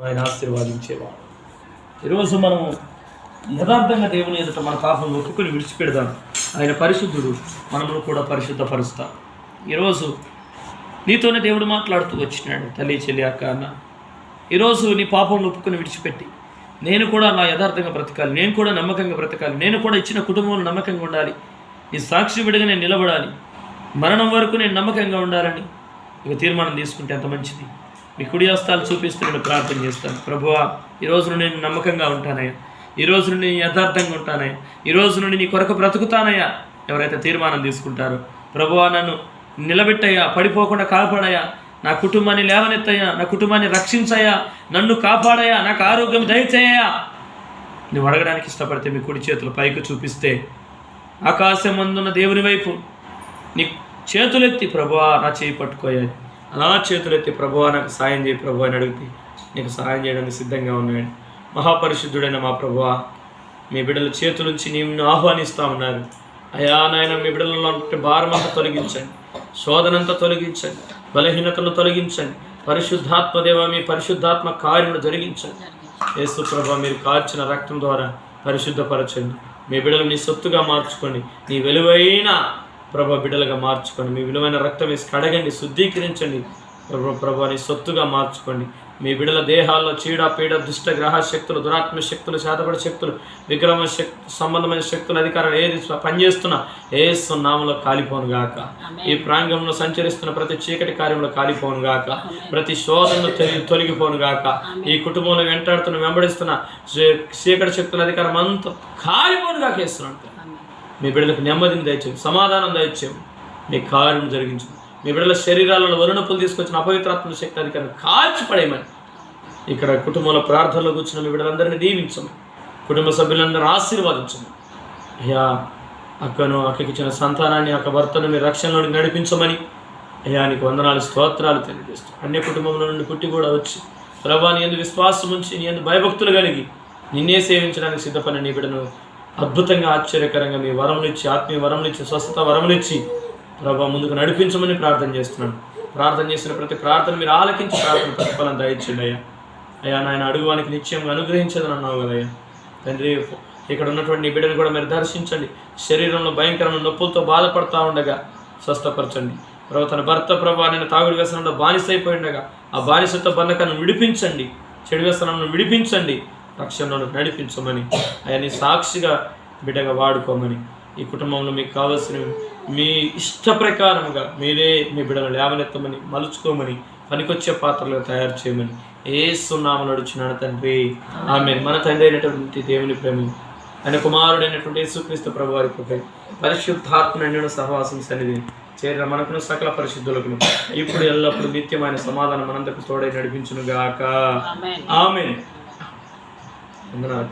ఆయన ఆశీర్వాదించేవాడు. ఈరోజు మనం యథార్థంగా దేవుని ఎదుట మన పాపం ఒప్పుకొని విడిచిపెడదాం. ఆయన పరిశుద్ధుడు మనమును కూడా పరిశుద్ధపరుస్తాం. ఈరోజు నీతోనే దేవుడు మాట్లాడుతూ వచ్చినాడు తల్లి చెల్లి అక్క అన్న. ఈరోజు నీ పాపం ఒప్పుకొని విడిచిపెట్టి నేను కూడా నా యథార్థంగా బ్రతకాలి నేను కూడా నమ్మకంగా బ్రతకాలి నేను కూడా ఇచ్చిన కుటుంబంలో నమ్మకంగా ఉండాలి. నీ సాక్షి విడిగా నేను నిలబడాలి. మరణం వరకు నేను నమ్మకంగా ఉండాలని ఇక తీర్మానం తీసుకుంటే ఎంత మంచిది? మీ కుడి హస్తాలు చూపిస్తూ నేను ప్రార్థన చేస్తాను. ప్రభువా ఈ రోజు నుండి నేను నమ్మకంగా ఉంటానయ్యా. ఈ రోజు నుండి నేను యథార్థంగా ఉంటానయ్యా. ఈ రోజు నుండి నీ కొరకు బ్రతుకుతానయ్యా. ఎవరైతే తీర్మానం తీసుకుంటారో. ప్రభువా నన్ను నిలబెట్టయ్యా పడిపోకుండా కాపాడయ్యా. నా కుటుంబాన్ని లేవనెత్తయ్యా నా కుటుంబాన్ని రక్షించయ్యా. నన్ను కాపాడయ్యా నాకు ఆరోగ్యం దయచేయ్యా. నువ్వు అడగడానికి ఇష్టపడితే మీ కుడి చేతులు పైకి చూపిస్తే ఆకాశం అందున్న దేవుని వైపు నీ చేతులెత్తి ప్రభువా నా చేయి పట్టుకోయాలి అలా చేతులెత్తి ప్రభువా నాకు సాయం చేయి ప్రభు అని అడిగితే నీకు సాయం చేయడానికి సిద్ధంగా ఉన్నాడు మహాపరిశుద్ధుడైన మా ప్రభువ మీ బిడ్డల చేతులుంచి నేను ఆహ్వానిస్తా ఉన్నారు. అయా నాయన మీ బిడ్డలలో భారం అంతా తొలగించండి. శోధనంతా తొలగించండి. బలహీనతను తొలగించండి. పరిశుద్ధాత్మ దేవ మీ పరిశుద్ధాత్మ కార్యములు జరిగించండి. యేసు ప్రభ మీరు కార్చిన రక్తం ద్వారా పరిశుద్ధపరచండి. మీ బిడ్డలు నీ సొత్తుగా మార్చుకోండి. నీ విలువైన ప్రభా బిడ్డలుగా మార్చుకోండి. మీ విలువైన రక్తం వేసి కడగండి శుద్ధీకరించండి. ప్రభు ప్రభా నీ సొత్తుగా మార్చుకోండి. మీ బిడల దేహాల్లో చీడ పీడ దుష్ట గ్రహ శక్తులు దురాత్మ శక్తులు శాతపడి శక్తులు విగ్రహ శక్తి సంబంధమైన శక్తులు అధికారాలు ఏది పనిచేస్తున్నా ఏ సున్నాములో కాలిపోను గాక. ఈ ప్రాంగంలో సంచరిస్తున్న ప్రతి చీకటి కార్యంలో కాలిపోను గాక. ప్రతి శోధనలు తొలగి తొలగిపోను గాక. ఈ కుటుంబంలో వెంటాడుతున్న వెంబడిస్తున్న చీకటి శక్తుల అధికారం అంతా కాలిపోను గాక వేస్తున్నాడు మీ బిడ్డలకు నెమ్మదిని దయచేయం సమాధానం దయచేయం. మీ కార్యం జరిగించు. మీ బిడ్డల శరీరాలలో వరుణపులు తీసుకొచ్చిన అపవిత్రాత్మ శక్తి అధికారం కాల్చి పడేయమని ఇక్కడ కుటుంబంలో ప్రార్థనలో కూర్చున్న మీ బిడ్డలందరినీ దీవించమని కుటుంబ సభ్యులందరూ ఆశీర్వాదించమని అయ్యా అక్కను అక్కకి ఇచ్చిన సంతానాన్ని అక్క భర్తను మీ రక్షణలోకి నడిపించమని. అయ్యా నీకు వందనాలు స్తోత్రాలు తెలియజేస్తాం. అన్య కుటుంబంలో నుండి పుట్టి కూడా వచ్చి ప్రభా నీ ఎందు విశ్వాసం ఉంచి నీ ఎందు భయభక్తులు కలిగి నిన్నే సేవించడానికి సిద్ధపడిన నీ బిడ్డను అద్భుతంగా ఆశ్చర్యకరంగా మీ వరమునిచ్చి ఆత్మీయ వరమునిచ్చి స్వస్థత వరమునిచ్చి ప్రభా ముందుకు నడిపించమని ప్రార్థన చేస్తున్నాను. ప్రార్థన చేసిన ప్రతి ప్రార్థన మీరు ఆలకించి ప్రార్థన ప్రతిఫలం దయచేయండి అయ్యా. అయ్యా నాయన అడుగువానికి నిశ్చయంగా అనుగ్రహించదని అన్నావు కదయ్యా తండ్రి ఇక్కడ ఉన్నటువంటి బిడ్డను కూడా మీరు దర్శించండి. శరీరంలో భయంకరమైన నొప్పులతో బాధపడతా ఉండగా స్వస్థపరచండి. ప్రభు తన భర్త ప్రభా నేను తాగుడు వ్యసనంలో బానిస ఉండగా ఆ బానిసతో బంధకాన్ని విడిపించండి. చెడు వ్యసనంను విడిపించండి. రక్షణలో నడిపించమని ఆయన్ని సాక్షిగా బిడ్డగా వాడుకోమని ఈ కుటుంబంలో మీకు కావలసిన మీ ఇష్ట ప్రకారముగా మీరే మీ బిడ్డను లేవనెత్తమని మలుచుకోమని పనికొచ్చే పాత్రలుగా తయారు చేయమని ఏ సున్నామలు నడుచున్నాడు తండ్రి. ఆమె మన తండ్రి అయినటువంటి దేవుని ప్రేమ ఆయన కుమారుడైనటువంటి యేసుక్రీస్తు ప్రభు వారి కృప పరిశుద్ధాత్మ నిండిన సహవాసం సన్నిధి చేరిన మనకును సకల పరిశుద్ధులకు ఇప్పుడు ఎల్లప్పుడు నిత్యమైన సమాధానం మనందరికి తోడై నడిపించును గాక ఆమె వందనాలు అక్క.